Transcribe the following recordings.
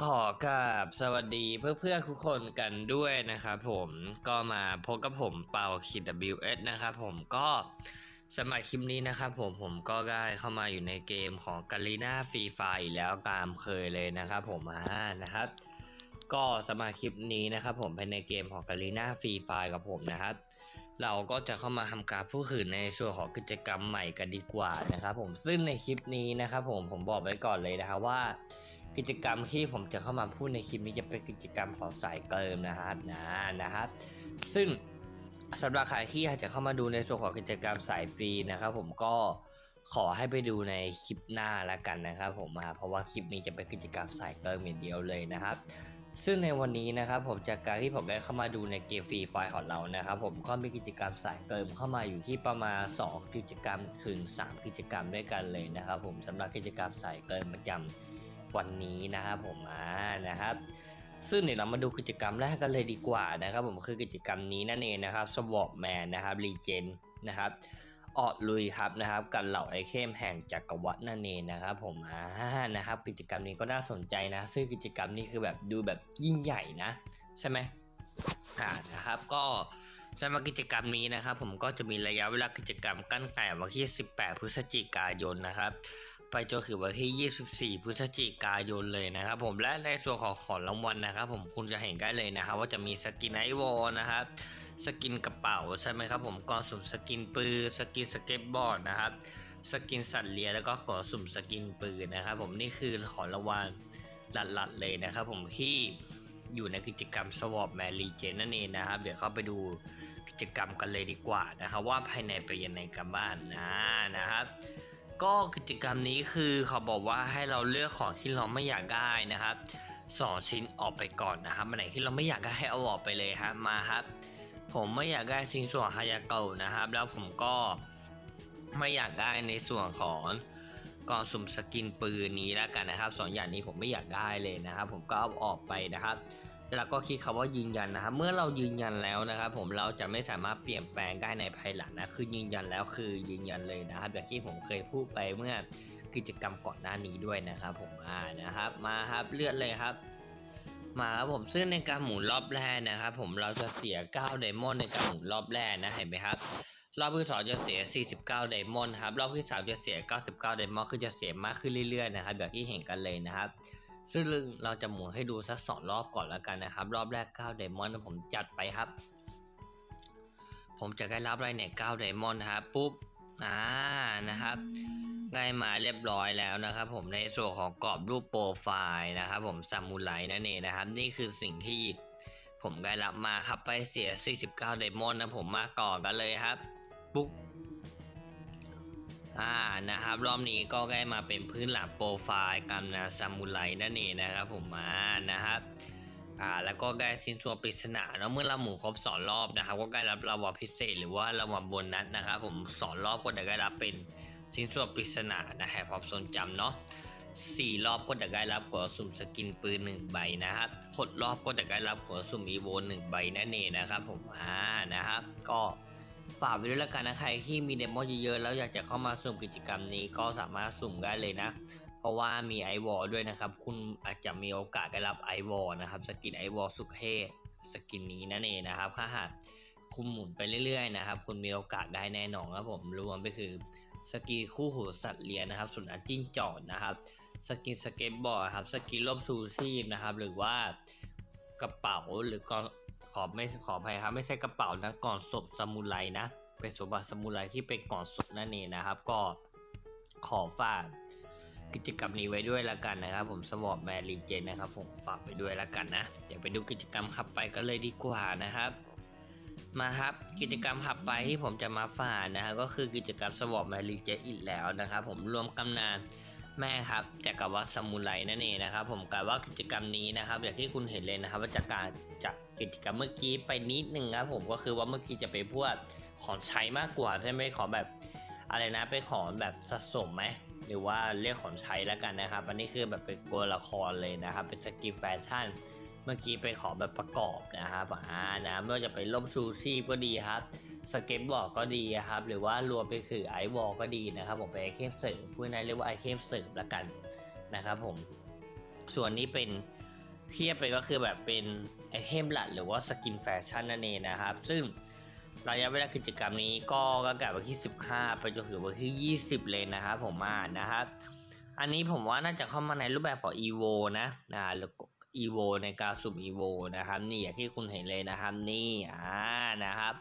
ขอกราบสวัสดีเพื่อนๆทุกคนกันด้วยนะครับผมก็มาพบกับผมเป่าขีด WS นะครับผมก็สำหรับคลิปนี้นะครับผมผมก็ได้เข้ามาอยู่ในเกมของกาลีนาฟรีไฟแล้วตามเคยเลยนะครับผมอ่านะครับ ก็สำหรับคลิปนี้นะครับผมภายในเกมของกาลีนาฟรีไฟกับผมนะครับเราก็จะเข้ามาทำการพูดคุยในส่วนของกิจกรรมใหม่กันดีกว่านะครับผมซึ่งในคลิปนี้นะครับผมผมบอกไว้ก่อนเลยนะครับว่า กิจกรรมที่ผมจะเข้ามาพูดในคลิปนี้จะเป็นกิจกรรมของสายเกิมนะครับนะนะครับซึ่งสำหรับใครที่อยากจะเข้ามาดูในส่วนของกิจกรรมสายฟรีนะครับ ผมก็ขอให้ไปดูในคลิปหน้าละกันนะครับ ผมมาเพราะว่าคลิปนี้จะเป็นกิจกรรมสายเกิมอย่างเดียวเลยนะครับ ซึ่งในวันนี้นะครับผมจากการที่ผมได้เข้ามาดูในเกมฟรีไฟล์ของเรานะครับ ผมก็มีกิจกรรมสายเกิมเข้ามาอยู่ที่ประมาณ 2 กิจกรรมถึง 3 กิจกรรมด้วยกันเลยนะครับ ผมสำหรับกิจกรรมสายเกิมประจำ วันนี้นะครับผมอ่านะครับซึ่งเดี๋ยวเรามาดูกิจกรรมแรกกันเลยดีกว่านะครับผมคือกิจกรรมนี้นั่นเองนะครับสวอปแมนนะครับรีเจนนะครับออดลุยครับนะครับกันเหล่าไอเทมแห่งจักรวรรดินั่นเองนะครับ ผมอ่านะครับ กิจกรรมนี้ก็น่าสนใจนะ ซึ่งกิจกรรมนี้คือแบบดูแบบยิ่งใหญ่นะ ใช่ไหมอ่านะครับก็สำหรับกิจกรรมนี้นะครับ ผมก็จะมีระยะเวลากิจกรรมกั้นแต่วันที่ 18 พฤศจิกายนนะครับ ไปจนถึงวันที่ 24 พฤศจิกายนเลยนะครับผมและในส่วนของของรางวัลนะครับผมคุณจะเห็นได้เลยนะครับว่าจะมีสกินไอวอลนะครับสกินกระเป๋าใช่ไหมครับผมกอสุ่มสกินปืนสกินสเก็ตบอร์ดนะครับสกินสัตว์เลี้ยงแล้วก็กอสุ่มสกินปืนนะครับผมนี่คือของรางวัลหลัดๆเลยนะครับผมที่อยู่ในกิจกรรมสวอปแมรีเจนนั่นเองนะครับ เดี๋ยวเข้าไปดูกิจกรรมกันเลยดีกว่านะครับว่าภายในเป็นยังไงกันบ้างนะนะครับ ก็กิจกรรมนี้คือเขาบอกว่าให้เราเลือกของที่เราไม่อยากได้นะครับสองชิ้นออกไปก่อนนะครับอันไหนที่เราไม่อยากได้ให้เอาออกไปเลยครับมาครับ ผมไม่อยากได้ชิ้นส่วนฮายาเกะนะครับ แล้วผมก็ไม่อยากได้ในส่วนของกองสุ่มสกินปืนนี้แล้วกันนะครับสองอย่างนี้ผมไม่อยากได้เลยนะครับ ผมก็เอาออกไปนะครับ แล้วก็คลิกคำว่ายืนยันนะครับ เมื่อเรายืนยันแล้วนะครับ ผมเราจะไม่สามารถเปลี่ยนแปลงได้ในภายหลังนะ คือยืนยันแล้วคือยืนยันเลยนะครับอย่างที่ผมเคยพูดไปเมื่อกิจกรรมก่อนหน้านี้ด้วยนะครับ ผมอ่านะครับ มาครับเลือดเลยครับ มาครับผมซึ่งในการหมุนรอบแรกนะครับ ผมเราจะเสีย9ไดมอนด์ในการหมุนรอบแรกนะเห็นไหมครับรอบที่สองจะเสีย 49 ไดมอนด์ครับ รอบที่สามจะเสีย 99 ไดมอนด์ คือจะเสียมากขึ้นเรื่อยๆ นะครับ แบบที่เห็นกันเลยนะครับ ซึ่งเราจะหมุนให้ดูสักสองรอบก่อนแล้วกันนะครับ รอบแรก9ไดมอนด์ผมจัดไปครับ ผมจะได้รับอะไรเนี่ย9ไดมอนด์นะครับปุ๊บอ่านะครับได้มาเรียบร้อยแล้วนะครับผมในส่วนของกรอบรูปโปรไฟล์นะครับผมซามูไรนั่นเองนะครับ นี่คือสิ่งที่ผมได้รับมาครับไปเสีย 49ไดมอนด์นะผมมาก่อนกันเลยครับปุ๊บ อ่านะครับรอบนี้ก็ได้มาเป็นพื้นหลังโปรไฟล์กำนาซามูไรนั่นเองนะครับผมมานะครับอ่าแล้วก็ได้สิ้นส่วนปริศนาเนาะเมื่อเราหมุนครบสองรอบนะครับ ก็ได้รับรางวัลพิเศษหรือว่ารางวัลโบนัสนะครับ ผมสองรอบก็จะได้รับเป็นสิ้นส่วนปริศนานะฮะความทรงจำเนาะสี่รอบก็จะได้รับกล่อสุ่มสกินปืนหนึ่งใบนะครับหกรอบก็จะได้รับกล่อสุ่มอีโวหนึ่งใบนั่นเองนะครับ ผมอ่านะครับ ก็ ฝากไว้ด้วยละกันนะใครที่มีเดโมเยอะๆแล้วอยากจะเข้ามาสุ่มกิจกรรมนี้ก็สามารถสุ่มได้เลยนะ เพราะว่ามีไอวอลด้วยนะครับ คุณอาจจะมีโอกาสได้รับไอวอลนะครับสกินไอวอลสุดเท่สกินนี้นั่นเองนะครับถ้าหากคุณหมุนไปเรื่อยๆนะครับ คุณมีโอกาสได้แน่นอนครับผมรวมไปคือสกินคู่หูสัตว์เลี้ยงนะครับสุนัขจิ้งจอกนะครับ สกินสเก็ตบอร์ดครับสกินร่มชูชีพนะครับ หรือว่ากระเป๋าหรือก ขอไม่ขออภัยครับไม่ใช่กระเป๋านะก่อนศพซามูไรนะ เป็นสมบัติซามูไรที่เป็นก่อนศพนั่นเองนะครับ ก็ขอฝากกิจกรรมนี้ไว้ด้วยละกันนะครับ ผมสวอปแมรีเจนนะครับ ผมฝากไปด้วยละกันนะเดี๋ยวไปดูกิจกรรมขับไปกันเลยดีกว่านะครับ มาครับกิจกรรมขับไปที่ผมจะมาฝากนะครับก็คือกิจกรรมสวอปแมรีเจนอีกแล้วนะครับ ผมรวมกำนานแม่ครับจากกับว่าซามูไรนั่นเองนะครับ ผมกล่าวว่ากิจกรรมนี้นะครับ อย่างที่คุณเห็นเลยนะครับว่าจากการจาก กิจกรรมเมื่อกี้ไปนิดนึงครับผมก็คือว่าเมื่อกี้จะไปพวกของใช้มากกว่าใช่ไหมขอแบบอะไรนะไปขอแบบสะสมไหมหรือว่าเรียกของใช้แล้วกันนะครับ อันนี้คือแบบเป็นตัวละครเลยนะครับ เป็นสกินแฟชั่น เมื่อกี้ไปขอแบบประกอบนะครับอ่านะไม่ว่าจะไปล่มชูชีพก็ดีครับ สเก็ตบอร์ดก็ดีครับ หรือว่ารวมไปคือไอวอลก็ดีนะครับผมเป็นไอเทมเสริมพูดง่ายเรียกว่าไอเทมเสริมละกันนะครับผม ส่วนนี้เป็น เทียบไปก็คือแบบเป็นไอเทมหลักหรือว่าสกินแฟชั่นนั่นเองนะครับ ซึ่งระยะเวลากิจกรรมนี้ก็ก็กะวันที่ 15 ไปจนถึงวันที่ 20 เลยนะครับผมอ่านนะครับ อันนี้ผมว่าน่าจะเข้ามาในรูปแบบของ EVO นะอ่าหรือ EVO ในการสุ่ม EVO นะครับ นี่อย่างที่คุณเห็นเลยนะครับนี่อ่านะครับ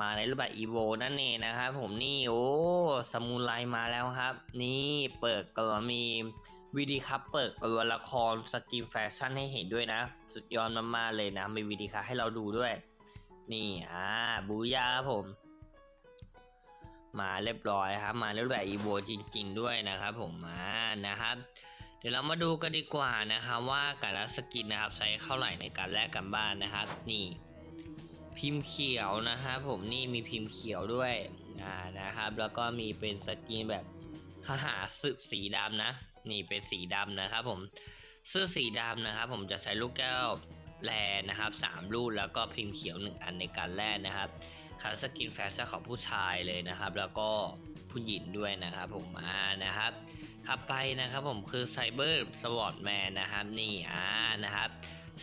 มาในรูปแบบ EVO นั่นเองนะครับ ผมนี่โอ้สมุนไรมาแล้วครับ นี่เปิดก็มี วีดีครับเปิดตัวละครสกินแฟชั่นให้เห็นด้วยนะ สุดยอดมากๆเลยนะ มีวีดีครับให้เราดูด้วย นี่อ่าบูยาครับผม มาเรียบร้อยครับ มาในรูปแบบ EVO จริง ๆ ด้วยนะครับผมมานะครับ เดี๋ยวเรามาดูกันดีกว่านะครับว่าแต่ละสกินนะครับใช้เท่าไหร่ในการแลกกันบ้านนะครับ นี่ พิมพ์เขียวนะครับผมนี่มีพิมพ์เขียวด้วยอ่านะครับ แล้วก็มีเป็นสกินแบบทหาสืบสีดำนะ นี่เป็นสีดำนะครับผมเสื้อสีดำนะครับ ผมจะใช้ลูกแก้วแลนะครับสามลูกแล้วก็พิมพ์เขียวหนึ่งอันในการแลกนะครับคัสกินแฟชั่นของผู้ชายเลยนะครับ แล้วก็ผู้หญิงด้วยนะครับ ผมอ่านะครับถัดไปนะครับผมคือไซเบอร์สวอตแมนนะครับนี่อ่านะครับ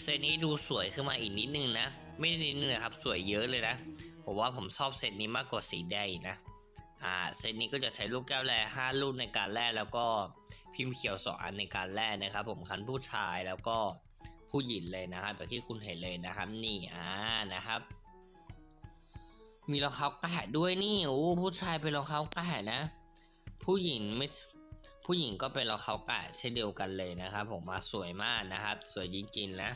เซตนี้ดูสวยขึ้นมาอีกนิดนึงนะ ไม่ได้นิดนึงนะครับ สวยเยอะเลยนะผมว่าผมชอบเซตนี้มากกว่าสีแดงนะ อ่าเซตนี้ก็จะใช้ลูกแก้วแร่ห้าลูกในการแร่แล้วก็พิมพ์เขียวสองอันในการแร่นะครับ ผมคันผู้ชายแล้วก็ผู้หญิงเลยนะครับแบบที่คุณเห็นเลยนะครับ นี่อ่านะครับ มีรองเท้าแตะด้วยนี่โอ้ผู้ชายเป็นรองเท้าแตะนะ ผู้หญิงไม่ผู้หญิงก็เป็นรองเท้าแตะเช่นเดียวกันเลยนะครับ ผมมาสวยมากนะครับ สวยจริงๆนะ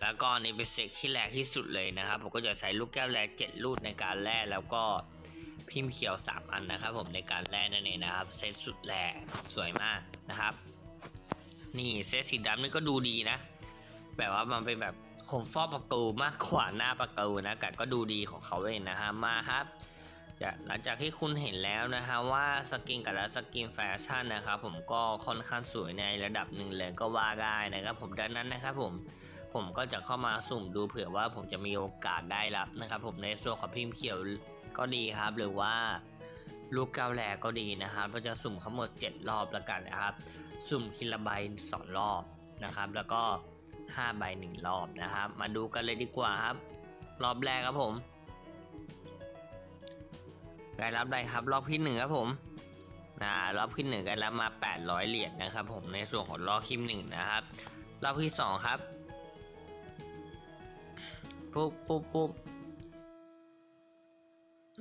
แล้วก็นี่เป็นเซตที่แรงที่สุดเลยนะครับ ผมก็จะใช้ลูกแก้วแร่เจ็ดลูกในการแร่แล้วก็ พิมพ์เขียว 3 อันนะครับ ผมในการแร่นั่นเองนะครับเซตสุดแรงสวยมากนะครับ นี่เซตสีดำนี่ก็ดูดีนะ แบบว่ามันเป็นแบบโคมฟอกประตูมากกว่าหน้าประตูนะแต่ก็ดูดีของเขาเองนะฮะมาครับหลังจากที่คุณเห็นแล้วนะฮะว่าสกินกับและสกินแฟชั่นนะครับผมก็ค่อนข้างสวยในระดับหนึ่งเลยก็ว่าได้นะครับ ผมดังนั้นนะครับผมผมก็จะเข้ามาสุ่มดูเผื่อว่าผมจะมีโอกาสได้รับนะครับ ผมในส่วนของพิมพ์เขียว ก็ดีครับ หรือว่าลูกเกาแหลก็ดีนะครับก็จะสุ่มทั้งหมด 7 รอบแล้วกันนะครับ สุ่มคิละใบสองรอบนะครับ แล้วก็ 5 ใบ 1 รอบนะครับ มาดูกันเลยดีกว่าครับ รอบแรกครับผมได้รับได้ครับ รอบที่หนึ่งครับผมอ่ารอบที่หนึ่งได้รับมา 800 เหรียญนะครับ ผมในส่วนของรอบที่หนึ่งนะครับ รอบที่สองครับปุ๊บปุ๊บปุ๊บ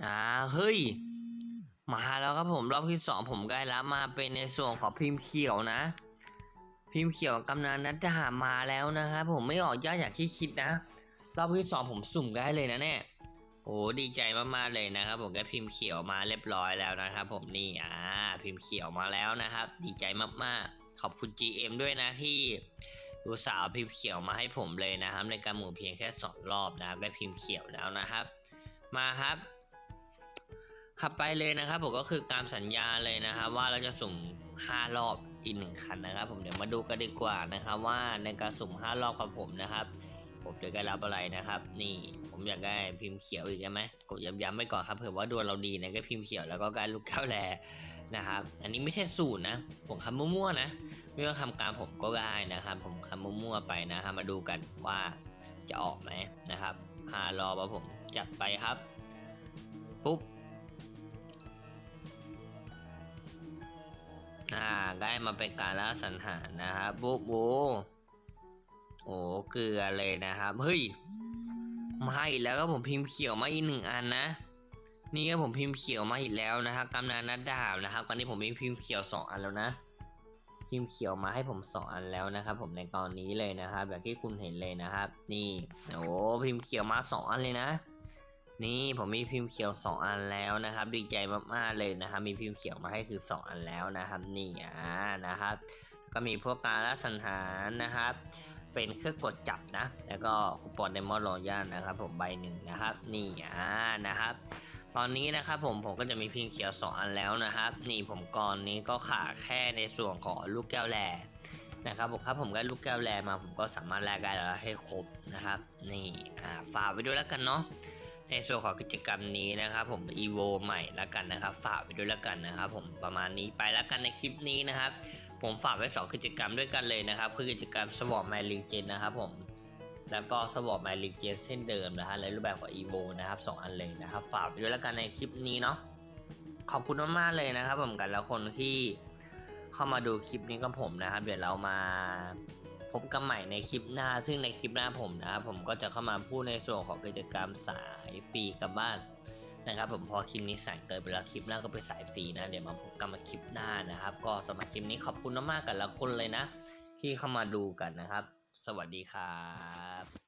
อ่าเฮ้ย มาแล้วครับผมรอบที่สองผมได้รับมาเป็นในส่วนของพิมพ์เขียวนะ พิมพ์เขียวกำนันนัดหามาแล้วนะครับผมไม่ออกยากอย่างที่คิดนะ รอบที่สองผมสุ่มได้เลยนะเนี่ยโอ้ดีใจมากๆเลยนะครับ ผมก็พิมพ์เขียวมาเรียบร้อยแล้วนะครับ ผมนี่อ่าพิมพ์เขียวมาแล้วนะครับ ดีใจมากๆ ขอบคุณ GM ด้วยนะที่ดูสาวพิมพ์เขียวมาให้ผมเลยนะครับ ในการหมุนเพียงแค่สองรอบนะครับได้พิมพ์เขียวแล้วนะครับ มาครับ ขับไปเลยนะครับผมก็คือตามสัญญาเลยนะครับ ว่าเราจะสุ่ม 5 รอบอีกหนึ่งคันนะครับ ผมเดี๋ยวมาดูกันดีกว่านะครับ ว่าในการสุ่ม 5 รอบของผมนะครับ ผมจะได้รับอะไรนะครับ นี่ผมอยากได้พิมพ์เขียวอีกใช่ไหมกดย้ำๆไว้ก่อนครับเผื่อว่าดวงเราดีนะก็พิมพ์เขียวแล้วก็การลูกแก้วแลนะครับ อันนี้ไม่ใช่สูตรนะ ผมคำมั่วๆนะ ไม่ว่าคำกลารผมก็ได้นะครับ ผมคำมั่วๆไปนะครับมาดูกันว่าจะออกไหมนะครับหารอว่าผมจัดไปครับปุ๊บ ได้มาเป็นการล่าสังหารนะครับปุ๊บโอ้โอ้เกลือเลยนะครับเฮ้ยมาอีกแล้วก็ผมพิมพ์เขียวมาอีกหนึ่งอันนะ นี่ก็ผมพิมพ์เขียวมาอีกแล้วนะครับกำนันนัดดาบนะครับตอนนี้ผมมีพิมพ์เขียวสองอันแล้วนะ พิมพ์เขียวมาให้ผมสองอันแล้วนะครับ ผมในตอนนี้เลยนะครับ แบบที่คุณเห็นเลยนะครับ นี่โอ้พิมพ์เขียวมาสองอันเลยนะ นี่ผมมีพิมพ์เขียวสองอันแล้วนะครับ ดีใจมากๆเลยนะครับ มีพิมพ์เขียวมาให้คือสองอันแล้วนะครับนี่อ่านะครับ ก็มีพวกการละสังหารนะครับ เป็นเครื่องกดจับนะ แล้วก็คูปองเดมอนรอยัลนะครับ ผมใบหนึ่งนะครับนี่อ่านะครับตอนนี้นะครับผมผมก็จะมีพิมพ์เขียว 2 อันแล้วนะครับ นี่ผมก่อนนี้ก็ขาดแค่ในส่วนของลูกแก้วแร่นะครับผมครับผมได้ลูกแก้วแร่มาผมก็สามารถแลกได้แล้วให้ครบนะครับ นี่อ่าฝากไว้ด้วยแล้วกันเนาะ ในส่วนของกิจกรรมนี้นะครับผม EVO ใหม่ล้วกันนะครับ ฝากไปด้วยล้วกันนะครับ ผมประมาณนี้ไปล้วกันในคลิปนี้นะครับ ผมฝากไว้ 2 กิจกรรมด้วยกันเลยนะครับ คือกิจกรรม Swap My Legion นะครับผมแล้วก็ Swap My Legion เช่นเดิมนะฮะในรูปแบบของ EVO นะครับสองอันเลยนะครับ ฝากไปด้วยล้วกันในคลิปนี้เนาะขอบคุณมากๆเลยนะครับ ผมกันแล้วคนที่เข้ามาดูคลิปนี้กับผมนะครับ เดี๋ยวเรามา พบกันใหม่ในคลิปหน้า ซึ่งในคลิปหน้าผมนะครับผมก็จะเข้ามาพูดในส่วนของกิจกรรมสายฟรีกับบ้านนะครับผมพอคลิปนี้สายเกินไปแล้วคลิปหน้าก็ไปสายฟรีนะ เดี๋ยวมาพบกันมาคลิปหน้านะครับ ก็สำหรับคลิปนี้ขอบคุณมากๆกันละคนเลยนะ ที่เข้ามาดูกันนะครับ สวัสดีครับ